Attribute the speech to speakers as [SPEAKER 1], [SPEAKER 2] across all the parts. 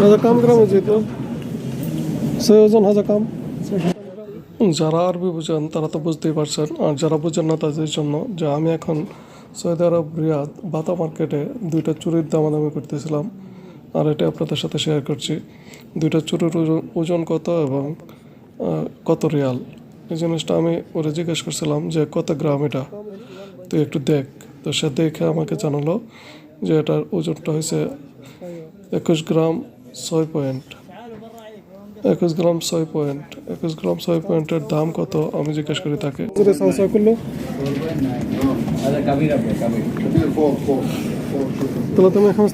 [SPEAKER 1] হাজার গ্রামে যেত সেজন হাজার যারা আরবি বুঝেন, তারা তো বুঝতেই পারছেন। আর যারা বুঝেন না তাদের জন্য যে আমি এখন সৌদি আরব, রিয়াদ, বাতা মার্কেটে দুইটা চুরির দামাদামি করতেছিলাম। আর এটা আপনাদের সাথে শেয়ার করছি। দুইটা চুরির ওজন কত এবং কত রিয়াল? এই জিনিসটা আমি ওরা জিজ্ঞেস করছিলাম যে কত গ্রাম এটা? তুই একটু দেখ। তো সে দেখে আমাকে জানালো যে এটার ওজনটা হয়েছে একুশ গ্রাম ছয় পয়েন্ট। একুশ গ্রাম ছয় পয়েন্ট। একুশ গ্রাম ছয় পয়েন্টের দাম কত? আমি জিজ্ঞেস করি তাকে। তাহলে তুমি
[SPEAKER 2] এখন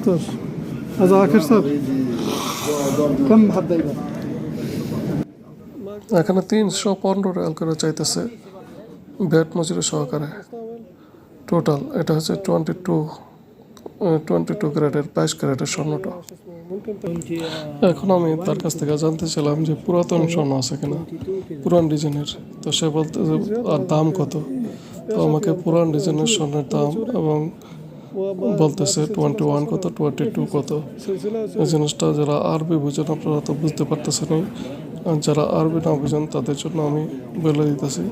[SPEAKER 2] আখের স্যার।
[SPEAKER 1] এখানে তিনশো পনেরো রেল করে চাইতেছে ভেট মজুরি সহকারে। টোটাল, এটা হচ্ছে টোয়েন্টি টু টোয়েন্টি টু গ্রেডের বাইশ গ্রেডের স্বর্ণটা। এখন আমি তার কাছ থেকে জানতে চাইলাম যে পুরাতন স্বর্ণ আছে কিনা, পুরান ডিজাইনের। তো সে বলতে আর দাম কত? তো আমাকে পুরান ডিজাইনের স্বর্ণের দাম এবং বলতেছে টোয়েন্টি ওয়ান কত টোয়েন্টি টু কত। এই জিনিসটা যারা আরবি বুঝেন, আপনারা তো বুঝতে পারতেছেন যারা আরবি না বুঝেন, তাদের জন্য আমি বলে দিতেছি।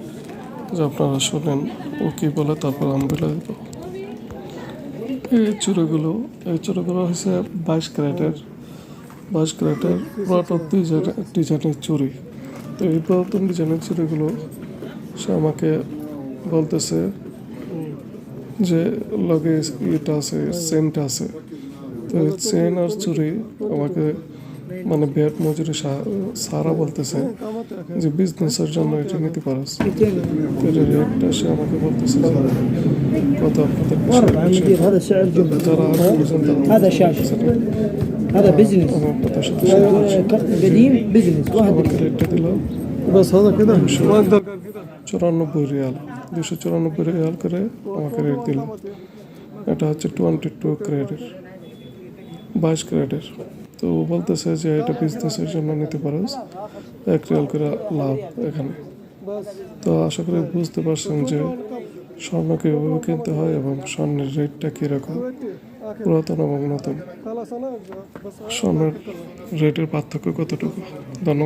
[SPEAKER 1] যে আপনারা শোনেন, ও কী বলে? তারপর আমি বলে দিব। এই চুরিগুলো এই চুরিগুলো হচ্ছে বাইশ ক্যারেটের বাইশ ক্যারেটের ডিজাইনের চুরি। তো এই পুরাতন ডিজাইনের চুরিগুলো সে আমাকে বলতেছে যে, লগে ইটা আছে সেন্ট আছে। তো চেন আর চুরি আমাকে মানে ব্যাট মজুরি সা- সারা বলতেছে যে বিজনেসের জন্য এটা নিতে পারস তো এটার রেটটা সে আমাকে বলতেছে যে কত আপনাদের
[SPEAKER 3] والله المدير هذا سعر جمله
[SPEAKER 1] যারা আরো বুঝেন তারা
[SPEAKER 3] هذا شاشة هذا بزنس
[SPEAKER 1] আমি আপনাদের সাথে share করছি।
[SPEAKER 3] كرت قديم بزنس واحد
[SPEAKER 1] আমাকে রেটটা দিল
[SPEAKER 2] بس هذا كده
[SPEAKER 1] চুরানব্বই রিয়াল দুশো চুরানব্বই রিয়াল করে আমাকে রেট দিল এটা হচ্ছে টোয়েন্টি টু ক্রেডের বাইশ ক্রেডের তো বলতেছে যে এটা বিজনেসের জন্য নিতে পারোস। এক রিয়াল করে লাভ এখানে। তো আশা করি বুঝতে পারছেন যে স্বর্ণ কীভাবে কিনতে হয় এবং স্বর্ণের রেটটা কীরকম? পুরাতন এবং নতুন। স্বর্ণের রেটের পার্থক্য কতটুকু? ধন্যবাদ।